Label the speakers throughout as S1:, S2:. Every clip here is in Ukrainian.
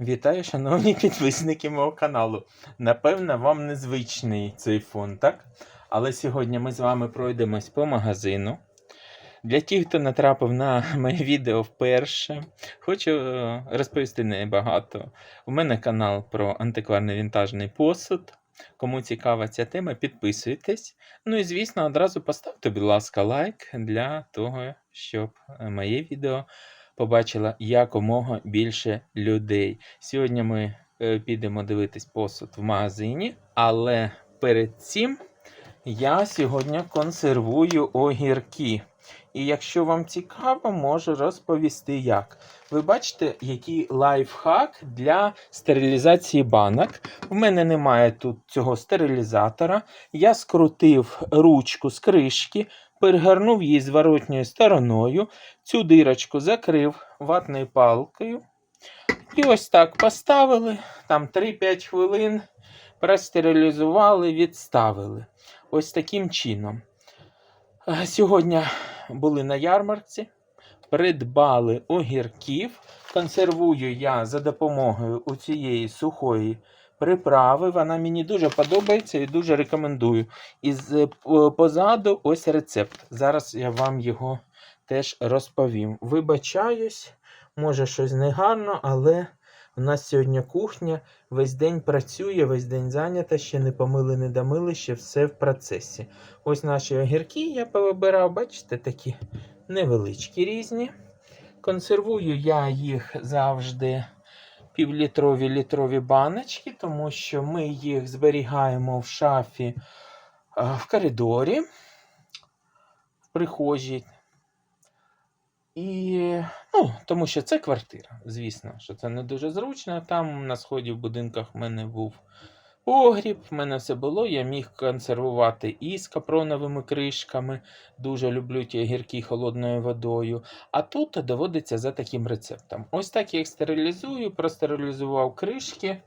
S1: Вітаю, шановні підписники мого каналу. Напевно, вам незвичний цей фон, так? Але сьогодні ми з вами пройдемось по магазину. Для тих, хто натрапив на моє відео вперше, хочу е, розповісти небагато. У мене канал про антикварний вінтажний посуд. Кому цікава ця тема, підписуйтесь. Ну і звісно, одразу поставте, будь ласка, лайк для того, щоб е, моє відео побачила якомога більше людей. Сьогодні ми е, підемо дивитись посуд в магазині, але перед цим я сьогодні консервую огірки. І якщо вам цікаво, можу розповісти як. Ви бачите, який лайфхак для стерилізації банок. В мене немає тут цього стерилізатора. Я скрутив ручку з кришки, перегорнув її зворотньою стороною, цю дирочку закрив ватною палкою. І ось так поставили, там 3-5 хвилин, простерилізували, відставили. Ось таким чином. Е, Сьогодні були на ярмарці, придбали огірків. Консервую я за допомогою у цієї сухої приправи. Вона мені дуже подобається і дуже рекомендую. І позаду ось рецепт. Зараз я вам його теж розповім. Вибачаюсь, може щось негарно, але у нас сьогодні кухня весь день працює, весь день зайнята, ще не помили, не домили, ще все в процесі. Ось наші огірки я повибирав, бачите, такі невеличкі різні. Консервую я їх завжди півлітрові літрові баночки, тому що ми їх зберігаємо в шафі е, в коридорі, в прихожій. І, ну, тому що це квартира, звісно, що це не дуже зручно. Там на сході в будинках в мене був погріб, в мене все було. Я міг консервувати і з капроновими кришками. Дуже люблю ті огірки холодною водою. А тут доводиться за таким рецептом. Ось так я їх стерилізую, простерилізував кришки,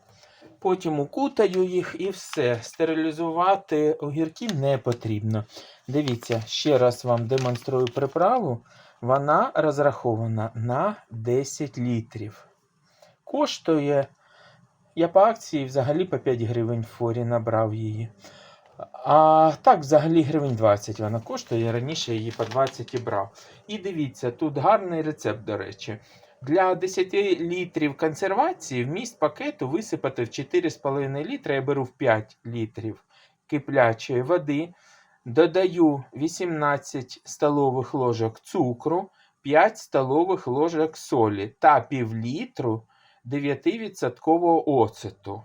S1: потім укутаю їх і все. Стерилізувати огірки не потрібно. Дивіться, ще раз вам демонструю приправу. Вона розрахована на 10 літрів. Коштує. Я по акції взагалі по 5 гривень в форі набрав її. А так, взагалі гривень 20 вона коштує. Я раніше її по 20 і брав. І дивіться, тут гарний рецепт, до речі. Для 10 літрів консервації вміст пакету висипати в 4,5 літра. Я беру в 5 літрів киплячої води. Додаю 18 столових ложок цукру, 5 столових ложок солі та півлітру 9% оцету.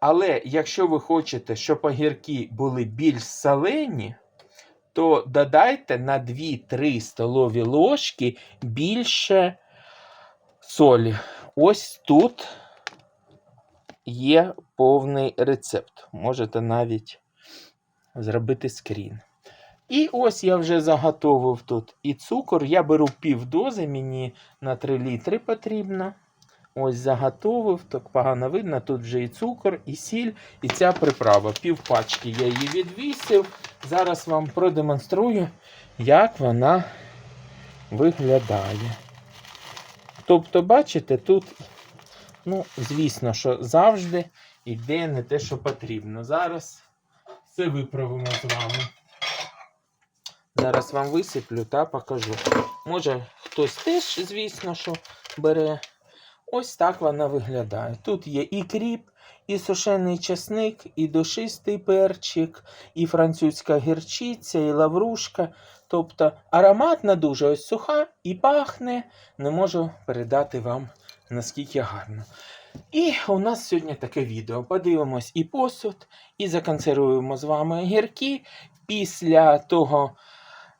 S1: Але якщо ви хочете, щоб огірки були більш солені, то додайте на 2-3 столові ложки більше солі. Ось тут є повний рецепт. Можете навіть зробити скрін. І ось я вже заготовив тут і цукор. Я беру пів дози, мені на 3 літри потрібно. Ось заготовив, так погано видно. Тут вже і цукор, і сіль, і ця приправа. Пів пачки я її відвісив. Зараз вам продемонструю, як вона виглядає. Тобто, бачите, тут, ну, звісно, що завжди йде не те, що потрібно. Зараз все виправимо з вами. Зараз вам висиплю та покажу. Може, хтось теж, звісно, що бере. Ось так вона виглядає. Тут є і кріп, і сушений чесник, і душистий перчик, і французька гірчиця, і лаврушка. Тобто ароматна дуже ось суха і пахне. Не можу передати вам наскільки гарно. І у нас сьогодні таке відео. Подивимось і посуд, і законсервуємо з вами огірки. Після того,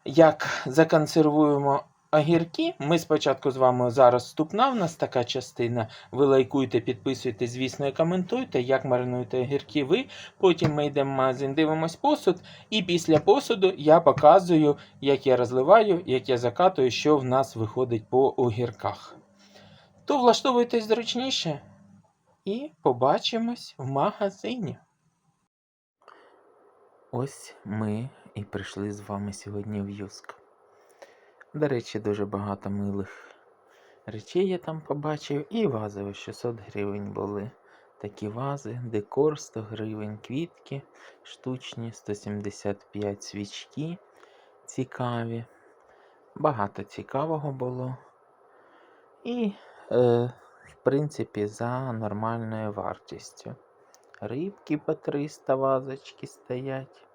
S1: як законсервуємо огірки, ми спочатку з вами зараз вступна в нас така частина. Ви лайкуйте, підписуйте, звісно, і коментуйте, як маринуєте огірки ви. Потім ми йдемо в магазин, дивимось посуд. І після посуду я показую, як я розливаю, як я закатую, що в нас виходить по огірках. То влаштовуйтесь зручніше. І побачимось в магазині. Ось ми і прийшли з вами сьогодні в Юск. До речі, дуже багато милих речей я там побачив. І вази 600 гривень були. Такі вази, декор 100 гривень, квітки штучні, 175 свічки цікаві. Багато цікавого було. І, е, в принципі, за нормальною вартістю. Рибки по 300 вазочки стоять.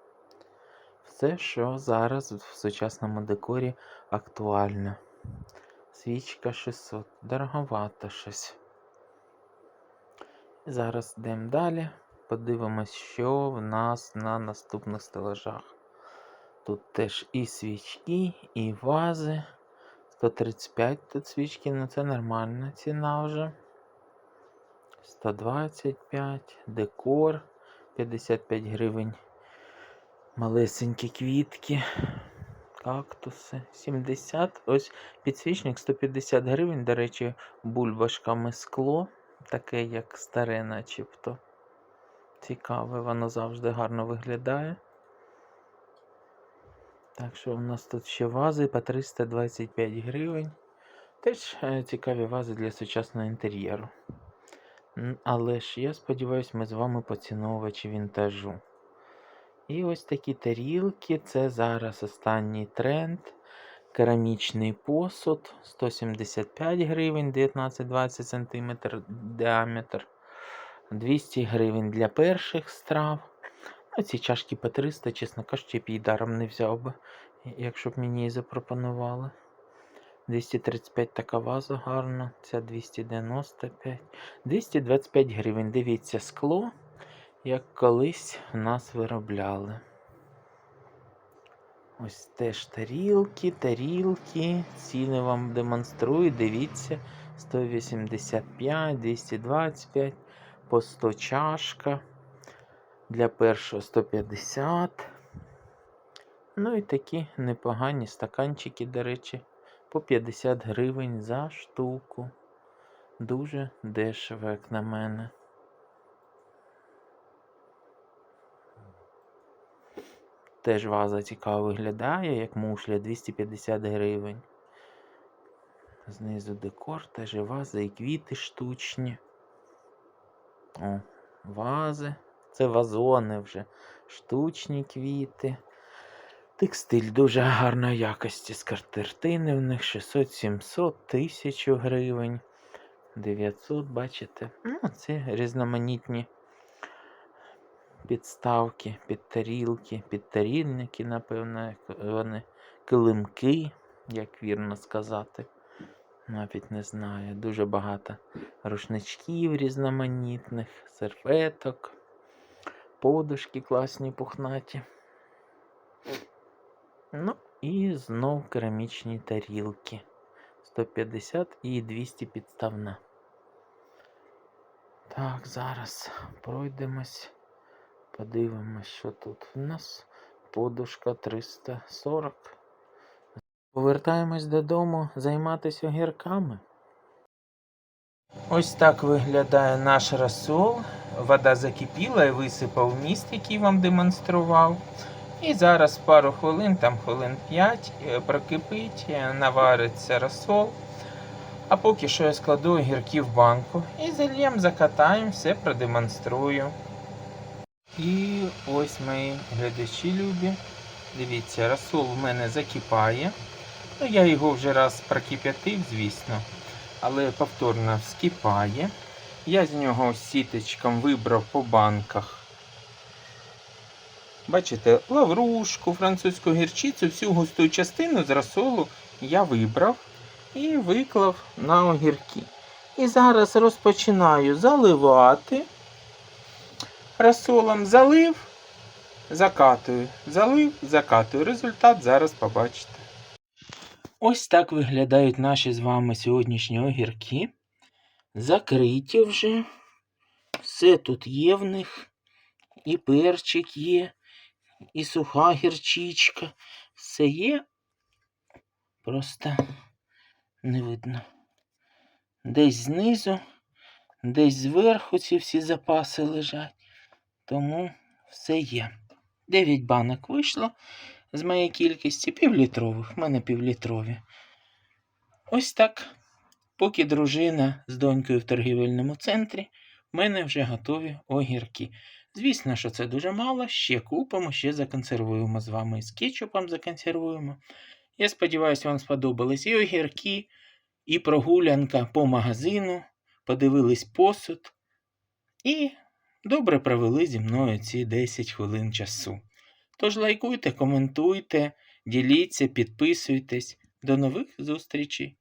S1: Все, що зараз в сучасному декорі актуально. Свічка 600. Дороговато щось. Зараз йдемо далі. Подивимось, що в нас на наступних стелажах. Тут теж і свічки, і вази. 135 тут свічки, ну це нормальна ціна вже. 125, декор 55 гривень. Малесенькі квітки, кактуси 70. Ось підсвічник 150 гривень, до речі, бульбашками скло, таке як старе, начебто. Цікаве, воно завжди гарно виглядає. Так що у нас тут ще вази по 325 гривень. Теж е, цікаві вази для сучасного інтер'єру. Але ж я сподіваюся, ми з вами поціновувачі вінтажу. І ось такі тарілки. Це зараз останній тренд. Керамічний посуд 175 гривень, 19-20 см діаметр. 200 гривень для перших страв. А ці чашки по 300, чесно кажучи, я б її даром не взяв би, якщо б мені її запропонували. 235 така ваза гарна, ця 295. 225 гривень. Дивіться, скло, як колись в нас виробляли. Ось теж тарілки, тарілки. Ціни вам демонструю. Дивіться. 185, 225, по 100 чашка. Для першого 150. Ну і такі непогані стаканчики, до речі, по 50 гривень за штуку. Дуже дешево, як на мене. Теж ваза цікаво виглядає, як мушля 250 гривень. Знизу декор, теж і ваза і квіти штучні. О, вази. Це вазони вже. Штучні квіти. Текстиль дуже гарної якості. Скатертини в них 600, 700, 1000 гривень. 900, бачите? Ну, це різноманітні підставки, підтарілки, підтарільники, напевно, вони килимки, як вірно сказати. Навіть не знаю. Дуже багато рушничків різноманітних, серветок, подушки класні пухнаті. Ну, і знов керамічні тарілки. 150 і 200 підставна. Так, зараз пройдемось. Подивимось, що тут в нас. Подушка 340. Повертаємось додому займатися огірками. Ось так виглядає наш розсол. Вода закипіла і висипав міст, який вам демонстрував. І зараз пару хвилин, там хвилин 5, е, прокипить, е, навариться розсол. А поки що я складу огірки в банку і зальєм, закатаємо, все продемонструю. І ось мої глядачі любі. Дивіться, розсол в мене закипає. Ну, я його вже раз прокип'ятив, звісно, але повторно вскипає. Я з нього сіточком вибрав по банках. Бачите, лаврушку, французьку гірчицю, всю густу частину з розсолу я вибрав і виклав на огірки. І зараз розпочинаю заливати. Розсолом залив, закатую, залив, закатую. Результат зараз побачите. Ось так виглядають наші з вами сьогоднішні огірки. Закриті вже. Все тут є в них. І перчик є, і суха гірчичка. Все є. Просто не видно. Десь знизу, десь зверху ці всі запаси лежать. Тому все є. 9 банок вийшло з моєї кількості півлітрових. В мене півлітрові. Ось так. Поки дружина з донькою в торгівельному центрі, в мене вже готові огірки. Звісно, що це дуже мало, ще купимо, ще законсервуємо з вами. З кетчупом законсервуємо. Я сподіваюся, вам сподобались і огірки, і прогулянка по магазину, подивились посуд і добре провели зі мною ці 10 хвилин часу. Тож лайкуйте, коментуйте, діліться, підписуйтесь. До нових зустрічей!